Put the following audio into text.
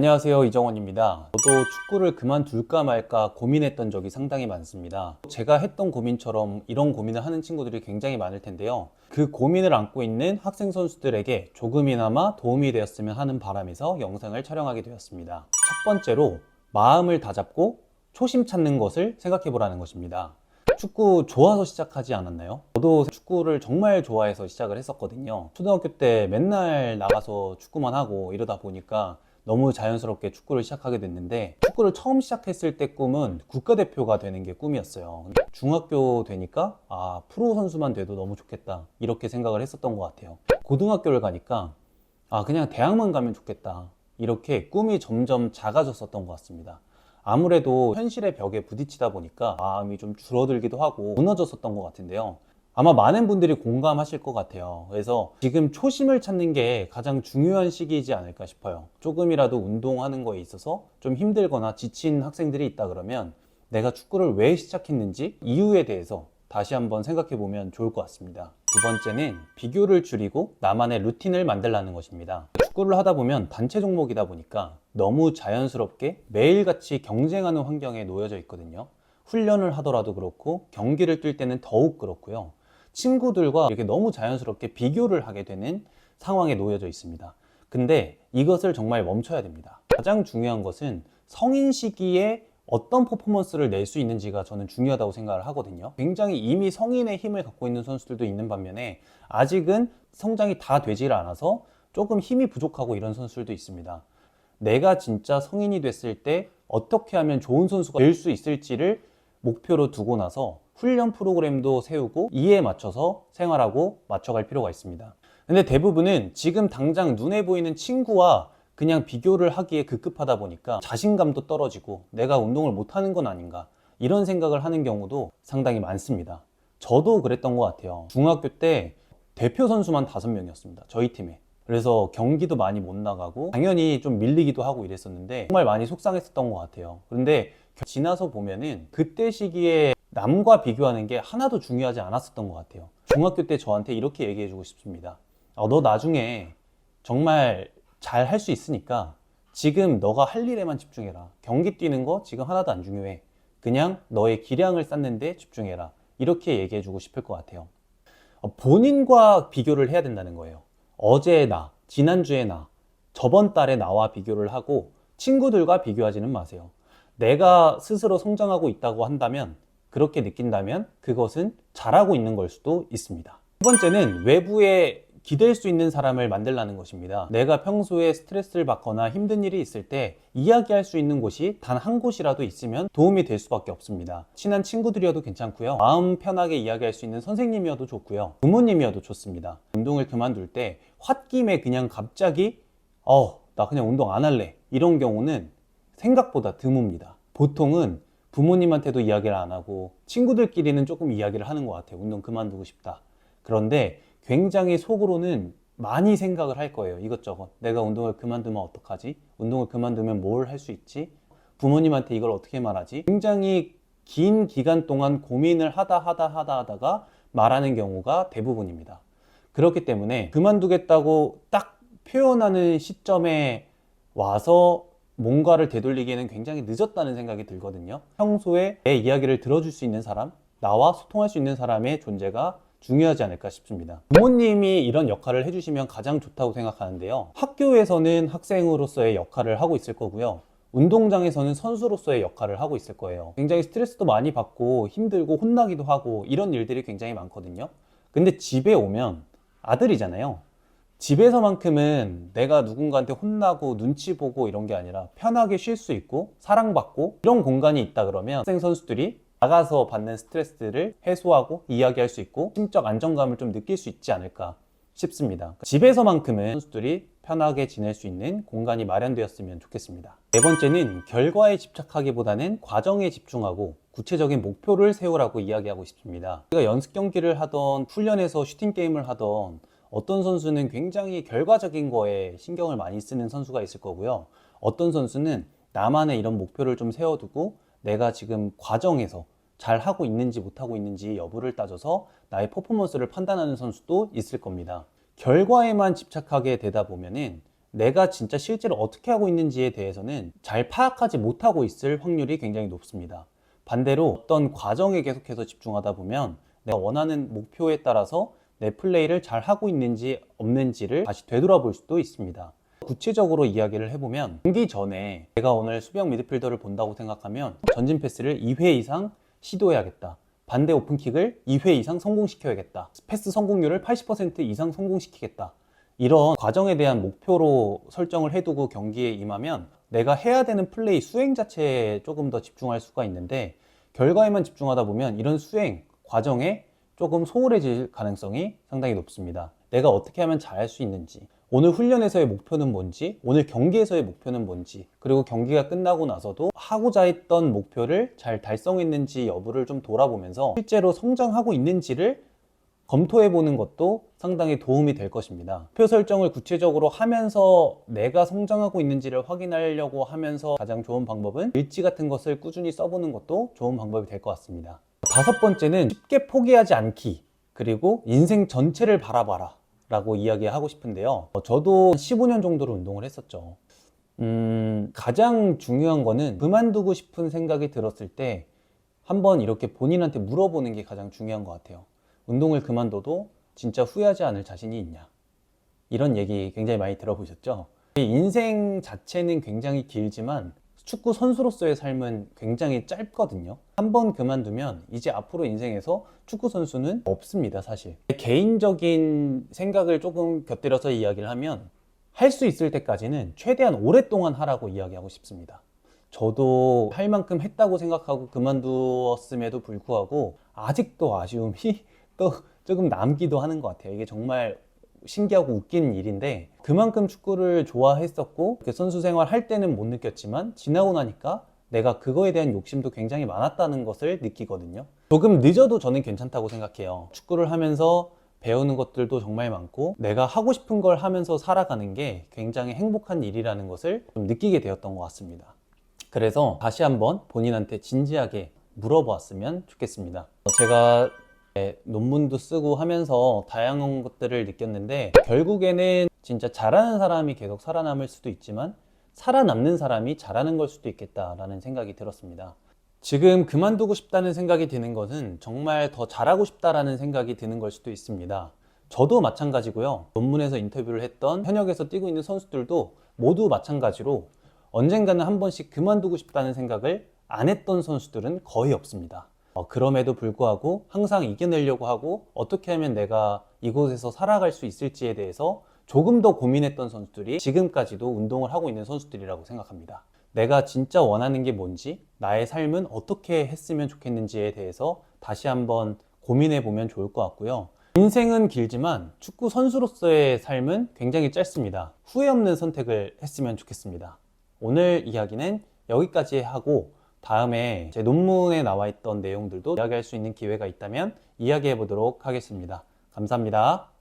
안녕하세요 이정원입니다. 저도 축구를 그만둘까 말까 고민했던 적이 상당히 많습니다. 제가 했던 고민처럼 이런 고민을 하는 친구들이 굉장히 많을 텐데요. 그 고민을 안고 있는 학생 선수들에게 조금이나마 도움이 되었으면 하는 바람에서 영상을 촬영하게 되었습니다. 첫 번째로 마음을 다잡고 초심 찾는 것을 생각해 보라는 것입니다. 축구 좋아서 시작하지 않았나요? 저도 축구를 정말 좋아해서 시작을 했었거든요. 초등학교 때 맨날 나가서 축구만 하고 이러다 보니까 너무 자연스럽게 축구를 시작하게 됐는데 축구를 처음 시작했을 때 꿈은 국가대표가 되는 게 꿈이었어요. 중학교 되니까 아 프로 선수만 돼도 너무 좋겠다 이렇게 생각을 했었던 것 같아요. 고등학교를 가니까 아 그냥 대학만 가면 좋겠다 이렇게 꿈이 점점 작아졌었던 것 같습니다. 아무래도 현실의 벽에 부딪히다 보니까 마음이 좀 줄어들기도 하고 무너졌었던 것 같은데요. 아마 많은 분들이 공감하실 것 같아요. 그래서 지금 초심을 찾는 게 가장 중요한 시기이지 않을까 싶어요. 조금이라도 운동하는 거에 있어서 좀 힘들거나 지친 학생들이 있다 그러면 내가 축구를 왜 시작했는지 이유에 대해서 다시 한번 생각해 보면 좋을 것 같습니다. 두 번째는 비교를 줄이고 나만의 루틴을 만들라는 것입니다. 축구를 하다 보면 단체 종목이다 보니까 너무 자연스럽게 매일같이 경쟁하는 환경에 놓여져 있거든요. 훈련을 하더라도 그렇고 경기를 뛸 때는 더욱 그렇고요. 친구들과 이렇게 너무 자연스럽게 비교를 하게 되는 상황에 놓여져 있습니다. 근데 이것을 정말 멈춰야 됩니다. 가장 중요한 것은 성인 시기에 어떤 퍼포먼스를 낼 수 있는지가 저는 중요하다고 생각을 하거든요. 굉장히 이미 성인의 힘을 갖고 있는 선수들도 있는 반면에 아직은 성장이 다 되질 않아서 조금 힘이 부족하고 이런 선수들도 있습니다. 내가 진짜 성인이 됐을 때 어떻게 하면 좋은 선수가 될 수 있을지를 목표로 두고 나서 훈련 프로그램도 세우고 이에 맞춰서 생활하고 맞춰갈 필요가 있습니다. 근데 대부분은 지금 당장 눈에 보이는 친구와 그냥 비교를 하기에 급급하다 보니까 자신감도 떨어지고 내가 운동을 못하는 건 아닌가 이런 생각을 하는 경우도 상당히 많습니다. 저도 그랬던 것 같아요. 중학교 때 대표 선수만 다섯 명이었습니다. 저희 팀에. 그래서 경기도 많이 못 나가고 당연히 좀 밀리기도 하고 이랬었는데 정말 많이 속상했었던 것 같아요. 그런데 지나서 보면은 그때 시기에 남과 비교하는 게 하나도 중요하지 않았었던 것 같아요. 중학교 때 저한테 이렇게 얘기해주고 싶습니다. 어, 너 나중에 정말 잘 할 수 있으니까 지금 너가 할 일에만 집중해라. 경기 뛰는 거 지금 하나도 안 중요해. 그냥 너의 기량을 쌓는데 집중해라. 이렇게 얘기해주고 싶을 것 같아요. 어, 본인과 비교를 해야 된다는 거예요. 어제 나, 지난주에 나, 저번 달에 나와 비교를 하고 친구들과 비교하지는 마세요. 내가 스스로 성장하고 있다고 한다면 그렇게 느낀다면 그것은 잘하고 있는 걸 수도 있습니다. 두 번째는 외부에 기댈 수 있는 사람을 만들라는 것입니다. 내가 평소에 스트레스를 받거나 힘든 일이 있을 때 이야기할 수 있는 곳이 단 한 곳이라도 있으면 도움이 될 수밖에 없습니다. 친한 친구들이어도 괜찮고요. 마음 편하게 이야기할 수 있는 선생님이어도 좋고요. 부모님이어도 좋습니다. 운동을 그만둘 때 홧김에 그냥 갑자기 어, 나 그냥 운동 안 할래. 이런 경우는 생각보다 드뭅니다. 보통은 부모님한테도 이야기를 안 하고 친구들끼리는 조금 이야기를 하는 것 같아요. 운동 그만두고 싶다. 그런데 굉장히 속으로는 많이 생각을 할 거예요. 이것저것. 내가 운동을 그만두면 어떡하지? 운동을 그만두면 뭘 할 수 있지? 부모님한테 이걸 어떻게 말하지? 굉장히 긴 기간 동안 고민을 하다 하다 하다 하다가 말하는 경우가 대부분입니다. 그렇기 때문에 그만두겠다고 딱 표현하는 시점에 와서 뭔가를 되돌리기에는 굉장히 늦었다는 생각이 들거든요. 평소에 내 이야기를 들어줄 수 있는 사람, 나와 소통할 수 있는 사람의 존재가 중요하지 않을까 싶습니다. 부모님이 이런 역할을 해주시면 가장 좋다고 생각하는데요. 학교에서는 학생으로서의 역할을 하고 있을 거고요. 운동장에서는 선수로서의 역할을 하고 있을 거예요. 굉장히 스트레스도 많이 받고 힘들고 혼나기도 하고 이런 일들이 굉장히 많거든요. 근데 집에 오면 아들이잖아요. 집에서만큼은 내가 누군가한테 혼나고 눈치 보고 이런 게 아니라 편하게 쉴 수 있고 사랑받고 이런 공간이 있다 그러면 학생 선수들이 나가서 받는 스트레스를 해소하고 이야기할 수 있고 심적 안정감을 좀 느낄 수 있지 않을까 싶습니다. 집에서만큼은 선수들이 편하게 지낼 수 있는 공간이 마련되었으면 좋겠습니다. 네 번째는 결과에 집착하기보다는 과정에 집중하고 구체적인 목표를 세우라고 이야기하고 싶습니다. 우리가 연습 경기를 하던 훈련에서 슈팅 게임을 하던 어떤 선수는 굉장히 결과적인 거에 신경을 많이 쓰는 선수가 있을 거고요. 어떤 선수는 나만의 이런 목표를 좀 세워두고 내가 지금 과정에서 잘 하고 있는지 못하고 있는지 여부를 따져서 나의 퍼포먼스를 판단하는 선수도 있을 겁니다. 결과에만 집착하게 되다 보면은 내가 진짜 실제로 어떻게 하고 있는지에 대해서는 잘 파악하지 못하고 있을 확률이 굉장히 높습니다. 반대로 어떤 과정에 계속해서 집중하다 보면 내가 원하는 목표에 따라서 내 플레이를 잘 하고 있는지 없는지를 다시 되돌아볼 수도 있습니다. 구체적으로 이야기를 해보면 경기 전에 내가 오늘 수비형 미드필더를 본다고 생각하면 전진 패스를 2회 이상 시도해야겠다. 반대 오픈킥을 2회 이상 성공시켜야겠다. 패스 성공률을 80% 이상 성공시키겠다. 이런 과정에 대한 목표로 설정을 해두고 경기에 임하면 내가 해야 되는 플레이 수행 자체에 조금 더 집중할 수가 있는데 결과에만 집중하다 보면 이런 수행 과정에 조금 소홀해질 가능성이 상당히 높습니다. 내가 어떻게 하면 잘할 수 있는지, 오늘 훈련에서의 목표는 뭔지, 오늘 경기에서의 목표는 뭔지, 그리고 경기가 끝나고 나서도 하고자 했던 목표를 잘 달성했는지 여부를 좀 돌아보면서 실제로 성장하고 있는지를 검토해 보는 것도 상당히 도움이 될 것입니다. 목표 설정을 구체적으로 하면서 내가 성장하고 있는지를 확인하려고 하면서 가장 좋은 방법은 일지 같은 것을 꾸준히 써보는 것도 좋은 방법이 될 것 같습니다. 다섯 번째는 쉽게 포기하지 않기. 그리고 인생 전체를 바라봐라. 라고 이야기하고 싶은데요. 어, 저도 15년 정도로 운동을 했었죠. 음, 가장 중요한 거는 그만두고 싶은 생각이 들었을 때 한번 이렇게 본인한테 물어보는 게 가장 중요한 것 같아요. 운동을 그만둬도 진짜 후회하지 않을 자신이 있냐? 이런 얘기 굉장히 많이 들어보셨죠? 이 인생 자체는 굉장히 길지만 축구 선수로서의 삶은 굉장히 짧거든요. 한 번 그만두면 이제 앞으로 인생에서 축구 선수는 없습니다, 사실. 개인적인 생각을 조금 곁들여서 이야기를 하면 할 수 있을 때까지는 최대한 오랫동안 하라고 이야기하고 싶습니다. 저도 할 만큼 했다고 생각하고 그만두었음에도 불구하고 아직도 아쉬움이 또 조금 남기도 하는 것 같아요. 이게 정말 신기하고 웃기는 일인데 그만큼 축구를 좋아했었고 그 선수 생활 할 때는 못 느꼈지만 지나고 나니까 내가 그거에 대한 욕심도 굉장히 많았다는 것을 느끼거든요. 조금 늦어도 저는 괜찮다고 생각해요. 축구를 하면서 배우는 것들도 정말 많고 내가 하고 싶은 걸 하면서 살아가는 게 굉장히 행복한 일이라는 것을 좀 느끼게 되었던 것 같습니다. 그래서 다시 한번 본인한테 진지하게 물어보았으면 좋겠습니다. 제가 네, 논문도 쓰고 하면서 다양한 것들을 느꼈는데 결국에는 진짜 잘하는 사람이 계속 살아남을 수도 있지만 살아남는 사람이 잘하는 걸 수도 있겠다라는 생각이 들었습니다. 지금 그만두고 싶다는 생각이 드는 것은 정말 더 잘하고 싶다라는 생각이 드는 걸 수도 있습니다. 저도 마찬가지고요. 논문에서 인터뷰를 했던 현역에서 뛰고 있는 선수들도 모두 마찬가지로 언젠가는 한 번씩 그만두고 싶다는 생각을 안 했던 선수들은 거의 없습니다. 어, 그럼에도 불구하고 항상 이겨내려고 하고 어떻게 하면 내가 이곳에서 살아갈 수 있을지에 대해서 조금 더 고민했던 선수들이 지금까지도 운동을 하고 있는 선수들이라고 생각합니다. 내가 진짜 원하는 게 뭔지, 나의 삶은 어떻게 했으면 좋겠는지에 대해서 다시 한번 고민해 보면 좋을 것 같고요. 인생은 길지만 축구 선수로서의 삶은 굉장히 짧습니다. 후회 없는 선택을 했으면 좋겠습니다. 오늘 이야기는 여기까지 하고 다음에 제 논문에 나와 있던 내용들도 이야기할 수 있는 기회가 있다면 이야기해 보도록 하겠습니다. 감사합니다.